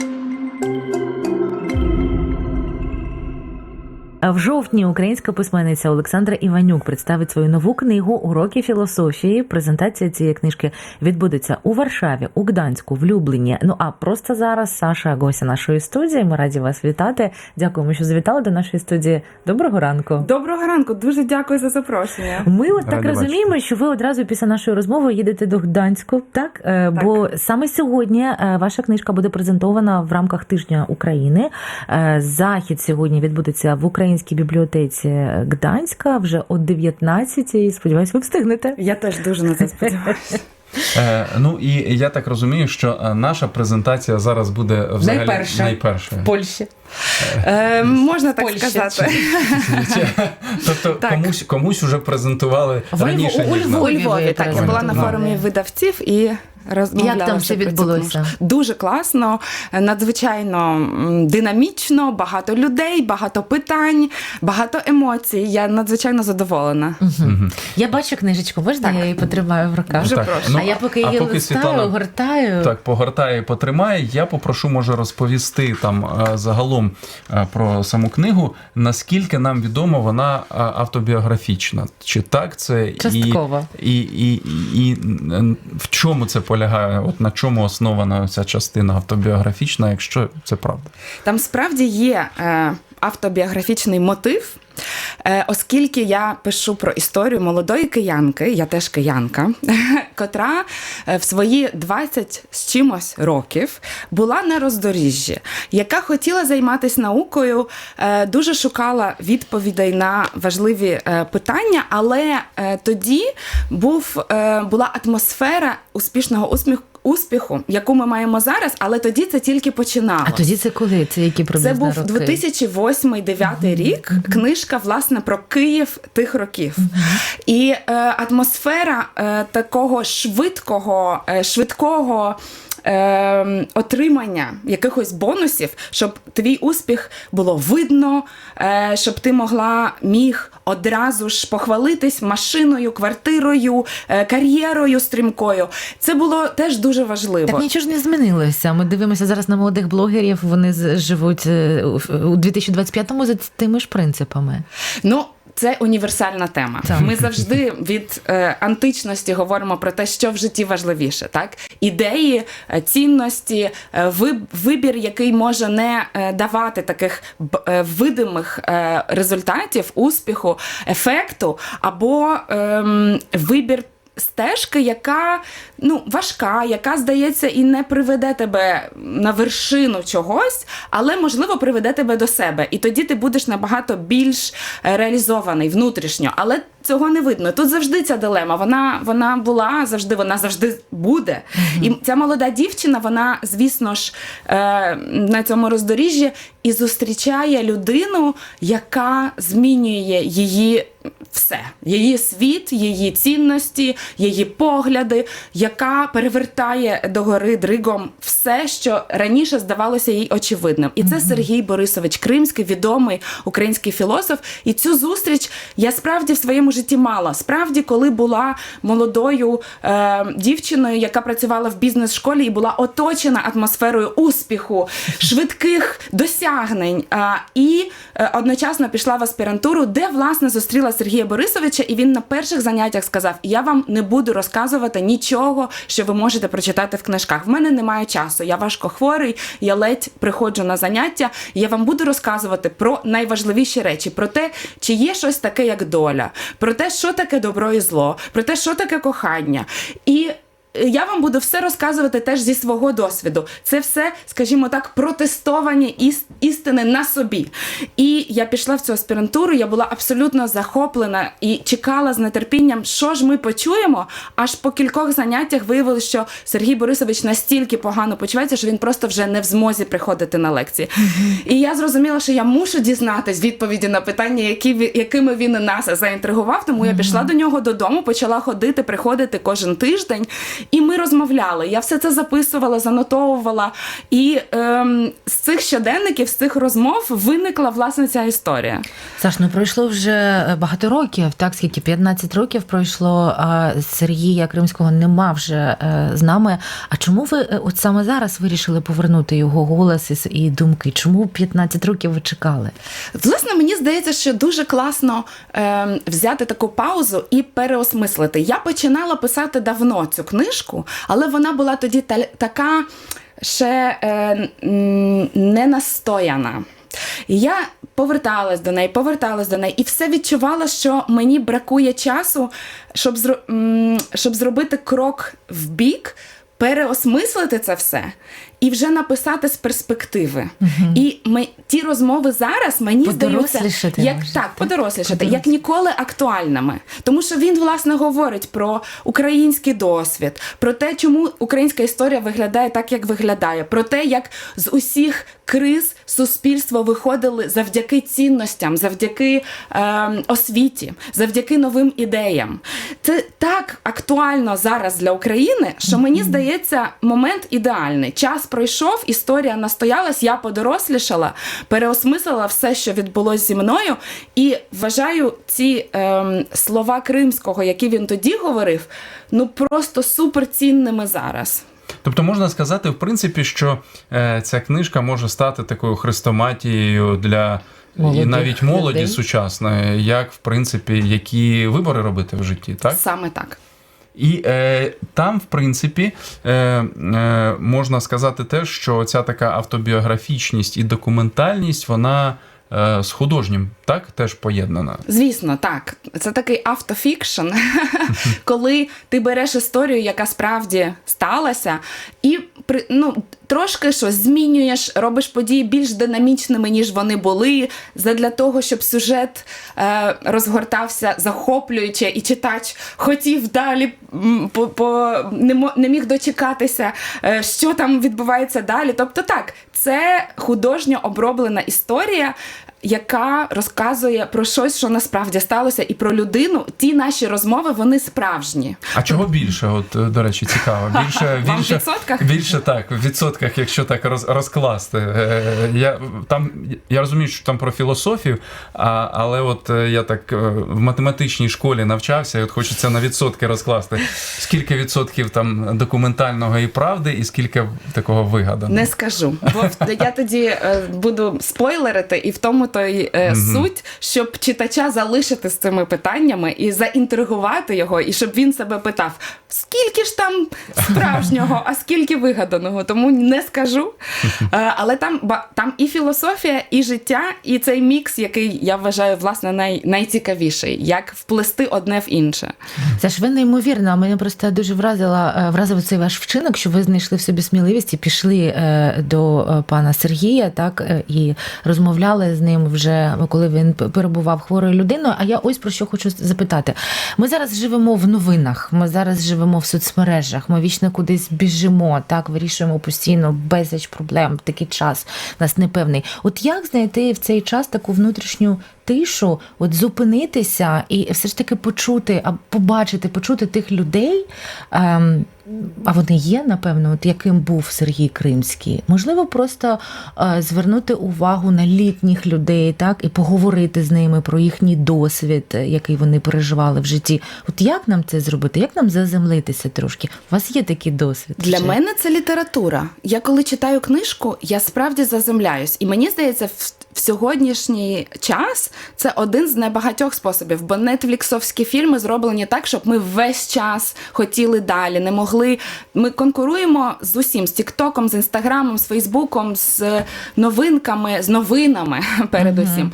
А В жовтні українська письменниця Олександра Іванюк представить свою нову книгу Уроки філософії. Презентація цієї книжки відбудеться у Варшаві, у Гданську, в Любліні. Ну а просто зараз Саша гостя нашої студії. Ми раді вас вітати. Дякуємо, що завітали до нашої студії. Доброго ранку. Доброго ранку, дуже дякую за запрошення. Ми от так Раді розуміємо, що ви одразу після нашої розмови їдете до Гданську, так? Е, Бо саме сьогодні е, ваша книжка буде презентована в рамках тижня України. Е, Захід сьогодні відбудеться в українській бібліотеці Гданська вже о 19-й. Сподіваюсь, ви встигнете. Я теж дуже на це сподіваюся. Е, ну і я так розумію, що е, наша презентація зараз буде взагалі Найперша. найпершою. Польщі. Е, можна так Польща. сказати. Тобто Так. комусь комусь уже презентували Ви раніше у ніж Львові. У Львові так я була на форумі видавців і розмовляла. Як там все відбулося? Дуже класно, надзвичайно динамічно, багато людей, багато питань, багато емоцій. Я надзвичайно задоволена. Мгм. Я бачу книжечку, можна Так. я її потримаю в руках? Дуже Так, прошу. ну, а я поки а її поки листаю, Світлана- гортаю. Так, погортає і потримає. Я попрошу, може, розповісти там е, загалом е, про саму книгу. Наскільки нам відомо, вона е, автобіографічна. Чи так це Частково. і, і, і, і в чому це полягає? От на чому основана ця частина автобіографічна, якщо це правда? Там справді є е, автобіографічний мотив. Е, Оскільки я пишу про історію молодої киянки, я теж киянка, котра е, в свої 20 з чимось років була на роздоріжжі, яка хотіла займатися наукою, е, дуже шукала відповідей на важливі питання, але тоді був, була атмосфера успішного усміху. Успіху, яку ми маємо зараз, але тоді це тільки починало. А тоді це коли? Це які Це був 2008-2009 рік. Книжка, власне, про Київ тих років. І е, атмосфера е, такого швидкого, е, швидкого. Е, отримання якихось бонусів, щоб твій успіх було видно, е, щоб ти могла міг одразу ж похвалитись машиною, квартирою, е, кар'єрою стрімкою. Це було теж дуже важливо. Так нічого ж не змінилося. Ми дивимося зараз на молодих блогерів. Вони живуть е, у 2025-му за тими ж принципами. Ну, це універсальна тема. Так. Ми завжди від е, античності говоримо про те, що в житті важливіше. Так, ідеї, е, цінності, е, вибір, який може не е, давати таких видимих результатів, успіху, ефекту, або е, вибір. Стежки, яка ну важка, яка здається і не приведе тебе на вершину чогось, але можливо приведе тебе до себе. І тоді ти будеш набагато більш е, реалізований внутрішньо. Але цього не видно. Тут завжди ця дилема. Вона вона була завжди, вона завжди буде. І ця молода дівчина, вона, звісно ж, е, на цьому роздоріжжі і зустрічає людину, яка змінює її все, її світ, її цінності, її погляди, яка перевертає догори дригом все, що раніше здавалося їй очевидним. І це Сергій Борисович Кримський, відомий український філософ. І цю зустріч я справді в своєму житті мала. Справді, коли була молодою е, дівчиною, яка працювала в бізнес-школі і була оточена атмосферою успіху, швидких досягнень. А, і е, одночасно пішла в аспірантуру, де власне зустріла Сергія Борисовича, і він на перших заняттях сказав: Я вам не буду розказувати нічого, що ви можете прочитати в книжках. В мене немає часу. Я важко хворий, я ледь приходжу на заняття. Я вам буду розказувати про найважливіші речі: про те, чи є щось таке, як доля, про те, що таке добро і зло, про те, що таке кохання. І я вам буду все розказувати теж зі свого досвіду. Це все, скажімо так, протестовані іс- істини на собі. І я пішла в цю аспірантуру, я була абсолютно захоплена і чекала з нетерпінням, що ж ми почуємо. Аж по кількох заняттях виявилося, що Сергій Борисович настільки погано почувається, що він просто вже не в змозі приходити на лекції. І я зрозуміла, що я мушу дізнатись відповіді на питання, які, якими він нас заінтригував. Тому я пішла до нього додому, почала ходити, приходити кожен тиждень. І ми розмовляли. Я все це записувала, занотовувала. І ем, з цих щоденників, з цих розмов виникла власне ця історія. Саш, ну пройшло вже е, багато років, так скільки 15 років пройшло. А Сергія Кримського нема вже е, з нами. А чому ви е, от саме зараз вирішили повернути його голос і, думки? Чому 15 років ви чекали? Власне, мені здається, що дуже класно е, взяти таку паузу і переосмислити. Я починала писати давно цю книжку, але вона була тоді та, така ще е, не настояна. І я поверталась до неї, поверталась до неї, і все відчувала, що мені бракує часу, щоб, зро, щоб зробити крок в бік, переосмислити це все і вже написати з перспективи. І ми, ті розмови зараз мені здаються як так? подорослішати, як ніколи актуальними. Тому що він власне говорить про український досвід, про те, чому українська історія виглядає так, як виглядає, про те, як з усіх криз суспільство виходили завдяки цінностям, завдяки е, освіті, завдяки новим ідеям. Це так актуально зараз для України, що мені здається, момент ідеальний. Час пройшов, історія настоялась, я подорослішала, переосмислила все, що відбулося зі мною, і вважаю ці ем, слова кримського, які він тоді говорив, ну просто суперцінними зараз. Тобто можна сказати, в принципі, що е, ця книжка може стати такою хрестоматією для і навіть молоді людей. сучасної, як в принципі, які вибори робити в житті, так? Саме так. І е, там, в принципі, е, е, можна сказати те, що ця така автобіографічність і документальність, вона е, з художнім так теж поєднана. Звісно, так. Це такий автофікшн, коли ти береш історію, яка справді сталася, і ну, трошки щось змінюєш, робиш події більш динамічними, ніж вони були, задля того, щоб сюжет е, розгортався захоплююче, і читач хотів далі по, по, не, не міг дочекатися, е, що там відбувається далі. Тобто, так, це художньо оброблена історія. Яка розказує про щось, що насправді сталося, і про людину. Ті наші розмови вони справжні. А чого більше? От, е, до речі, цікаво. Більше, Вам в більше, відсотках? більше так, в відсотках, якщо так роз, розкласти. Е, Я, там, я розумію, що там про філософію, а, але от е, я так е, в математичній школі навчався, і от хочеться на відсотки розкласти. Скільки відсотків там документального і правди, і скільки такого вигаданого? Не скажу, бо я тоді е, буду спойлерити, і в тому то й е, суть, щоб читача залишити з цими питаннями і заінтригувати його, і щоб він себе питав, скільки ж там справжнього, а скільки вигаданого. Тому не скажу. Е, але там ба- там і філософія, і життя, і цей мікс, який я вважаю власне най, найцікавіший, як вплести одне в інше. Це ж ви неймовірно. Мене просто дуже вразила е, вразив цей ваш вчинок, що ви знайшли в собі сміливість і пішли е, до е, пана Сергія, так е, і розмовляли з ним вже коли він перебував хворою людиною. А я ось про що хочу запитати. Ми зараз живемо в новинах, ми зараз живемо в соцмережах, ми вічно кудись біжимо, так вирішуємо постійно безліч проблем. Такий час нас непевний. От як знайти в цей час таку внутрішню тишу, от зупинитися і все ж таки почути, побачити, почути тих людей. Ем, а вони є, напевно, от яким був Сергій Кримський. Можливо, просто е, звернути увагу на літніх людей, так, і поговорити з ними про їхній досвід, е, який вони переживали в житті. От як нам це зробити? Як нам заземлитися трошки? У вас є такий досвід? Для Чи- мене це література. Я коли читаю книжку, я справді заземляюсь. І мені здається, в, в сьогоднішній час це один з небагатьох способів, бо нетфліксовські фільми зроблені так, щоб ми весь час хотіли далі, не могли. Ми конкуруємо з усім, з Тіктоком, з Інстаграмом, з Фейсбуком, з новинками, з новинами передусім.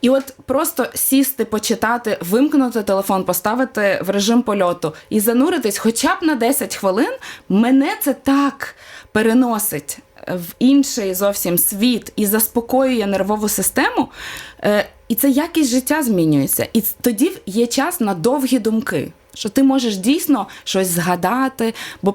І от просто сісти, почитати, вимкнути телефон, поставити в режим польоту і зануритись хоча б на 10 хвилин, мене це так переносить в інший зовсім світ і заспокоює нервову систему. І це якість життя змінюється. І тоді є час на довгі думки. Що ти можеш дійсно щось згадати, бо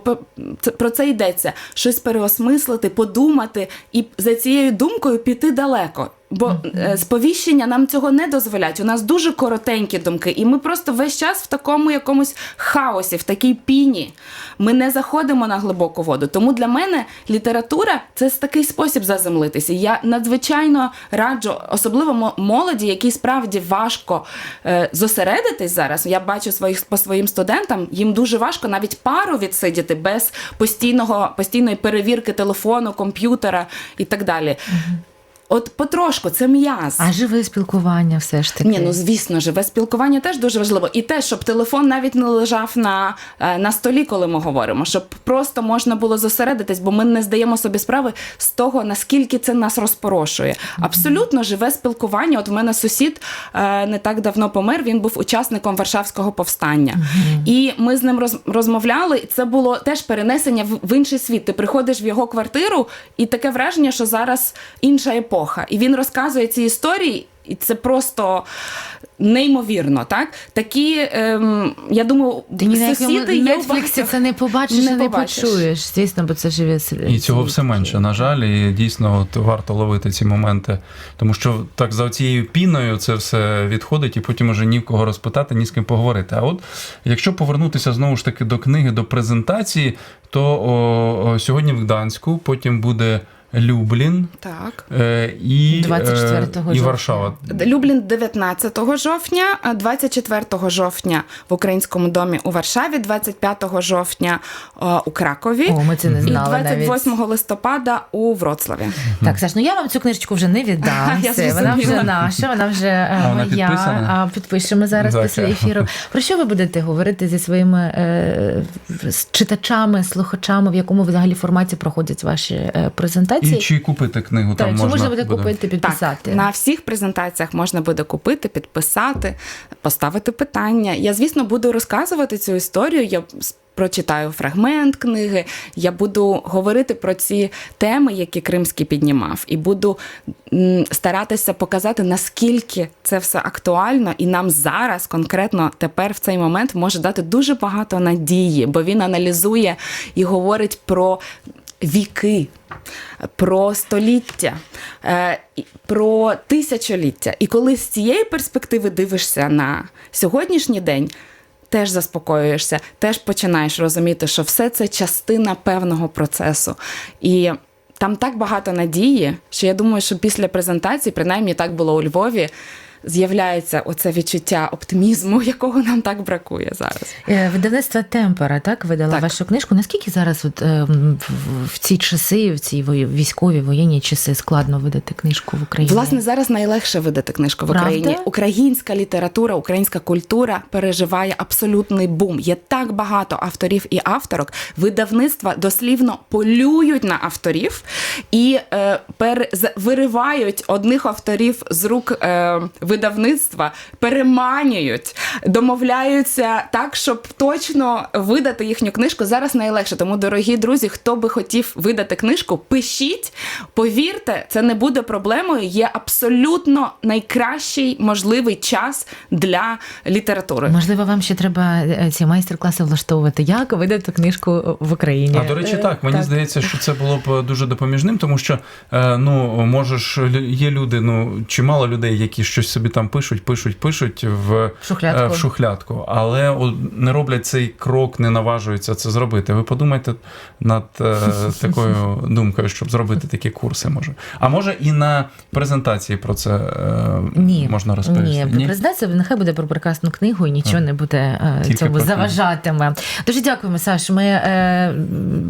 про це йдеться, щось переосмислити, подумати і за цією думкою піти далеко. Бо е, сповіщення нам цього не дозволять. У нас дуже коротенькі думки, і ми просто весь час в такому якомусь хаосі, в такій піні. Ми не заходимо на глибоку воду. Тому для мене література це такий спосіб заземлитися. Я надзвичайно раджу, особливо молоді, якій справді важко е, зосередитись зараз. Я бачу своїх по своїм студентам, їм дуже важко навіть пару відсидіти без постійного постійної перевірки телефону, комп'ютера і так далі. От потрошку, це м'яз. А живе спілкування все ж таки. Ні, ну звісно, живе спілкування теж дуже важливо. І те, щоб телефон навіть не лежав на, е, на столі, коли ми говоримо, щоб просто можна було зосередитись, бо ми не здаємо собі справи з того, наскільки це нас розпорошує. Абсолютно живе спілкування. От в мене сусід е, не так давно помер. Він був учасником Варшавського повстання. І ми з ним роз, розмовляли. і Це було теж перенесення в, в інший світ. Ти приходиш в його квартиру, і таке враження, що зараз інша епоха. І він розказує ці історії. І це просто неймовірно, так? Такі, ем, я думаю, Ти ні на сусіди є Нетфліксі це не побачиш Не і не побачиш. почуєш. Звісно, бо це живе. І цього все менше, на жаль, і дійсно от варто ловити ці моменти. Тому що так за цією піною це все відходить, і потім уже ні в кого розпитати, ні з ким поговорити. А от якщо повернутися знову ж таки до книги, до презентації, то о, о, сьогодні в Гданську, потім буде Люблін Так. е, і, 24 е, і. Варшава. Люблін 19 жовтня, а 24 жовтня в Українському домі у Варшаві, 25 жовтня е, у Кракові. О, ми це не І знали навіть. листопада у Вроцлаві. Так, Саш, ну я вам цю книжечку вже не віддам. Я Все, вона вже наша, вона вже е, А моя. підписана? А підпишемо зараз Так. після ефіру. Про що ви будете говорити зі своїми е, читачами, слухачами, в якому взагалі форматі проходять ваші е, презентації? І чи купити книгу Так, там чи можна можна буде купити, підписати? Так, на всіх презентаціях можна буде купити, підписати, поставити питання. Я, звісно, буду розказувати цю історію. Я прочитаю фрагмент книги. Я буду говорити про ці теми, які Кримський піднімав, і буду старатися показати, наскільки це все актуально, і нам зараз, конкретно тепер, в цей момент, може дати дуже багато надії, бо він аналізує і говорить про віки, про століття, е, про тисячоліття. І коли з цієї перспективи дивишся на сьогоднішній день, теж заспокоюєшся, теж починаєш розуміти, що все це частина певного процесу. І там так багато надії, що я думаю, що після презентації, принаймні так було у Львові, з'являється оце відчуття оптимізму, якого нам так бракує зараз. Е, Видавництво Темпера так видала Так. вашу книжку. Наскільки зараз, от е, в- в ці часи, в ці військові воєнні часи, складно видати книжку в Україні? Власне, зараз найлегше видати книжку в Правда? Україні. Українська література, українська культура переживає абсолютний бум. Є так багато авторів і авторок. Видавництва дослівно полюють на авторів і е, пер, з- виривають одних авторів з рук е, видавництва, переманюють, домовляються так, щоб точно видати їхню книжку. Зараз найлегше. Тому, дорогі друзі, хто би хотів видати книжку, пишіть, повірте, це не буде проблемою. Є абсолютно найкращий можливий час для літератури. Можливо, вам ще треба е, ці майстер-класи влаштовувати. Як видати книжку в Україні? А до речі, Е, так мені здається, що це було б дуже допоміжним, тому що е, ну можеш є люди, ну чимало людей, які щось собі там пишуть, пишуть, пишуть в, В шухлядку. е, в шухлядку, але не роблять цей крок, не наважуються це зробити. Ви подумайте над е, такою думкою, щоб зробити такі курси, може. А може і на презентації про це е, Ні, можна розповісти. Ні, презентація нехай буде про прекрасну книгу і нічого не буде е, Тільки цьому заважатиме. Дуже дякуємо, Саш. Ми е,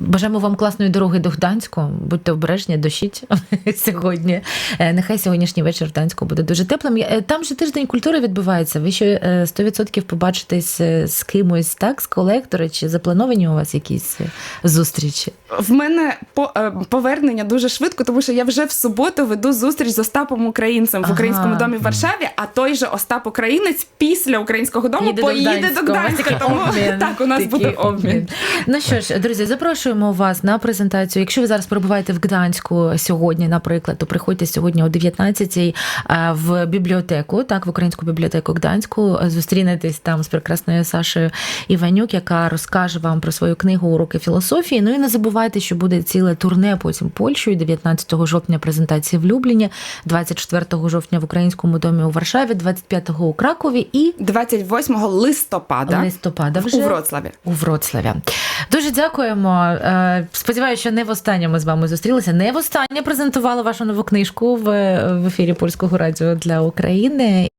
бажаємо вам класної дороги до Гданську. Будьте обережні, дощіть сьогодні. Е, нехай сьогоднішній вечір в Гданську буде дуже теплим. Е, Там же тиждень культури відбувається. Ви ще е, 100% побачитесь е, з кимось, так, з колектора, чи заплановані у вас якісь е, зустрічі? В мене е, повернення дуже швидко, тому що я вже в суботу веду зустріч з Остапом Українцем в Ага. українському домі в Варшаві. А той же Остап Українець після українського дому Їде поїде до. Гданська. Тому Обмін. так у нас Такий буде обмін. Ну що ж, друзі, запрошуємо вас на презентацію. Якщо ви зараз перебуваєте в Гданську сьогодні, наприклад, то приходьте сьогодні о 19-й е, в бібліотеку. Бібліотеку, так, в українську бібліотеку Гданську. Зустрінетесь там з прекрасною Сашею Іванюк, яка розкаже вам про свою книгу Уроки філософії. Ну і не забувайте, що буде ціле турне потім Польщею. 19 жовтня презентації в Любліні, 24 жовтня в українському домі у Варшаві, 25 у Кракові і 28 листопада листопада вже у Вроцлаві. у Вроцлаві. Дуже дякуємо. Е, Сподіваюся, що не востаннє ми з вами зустрілися. Не востаннє презентували вашу нову книжку в, в ефірі польського радіо для України.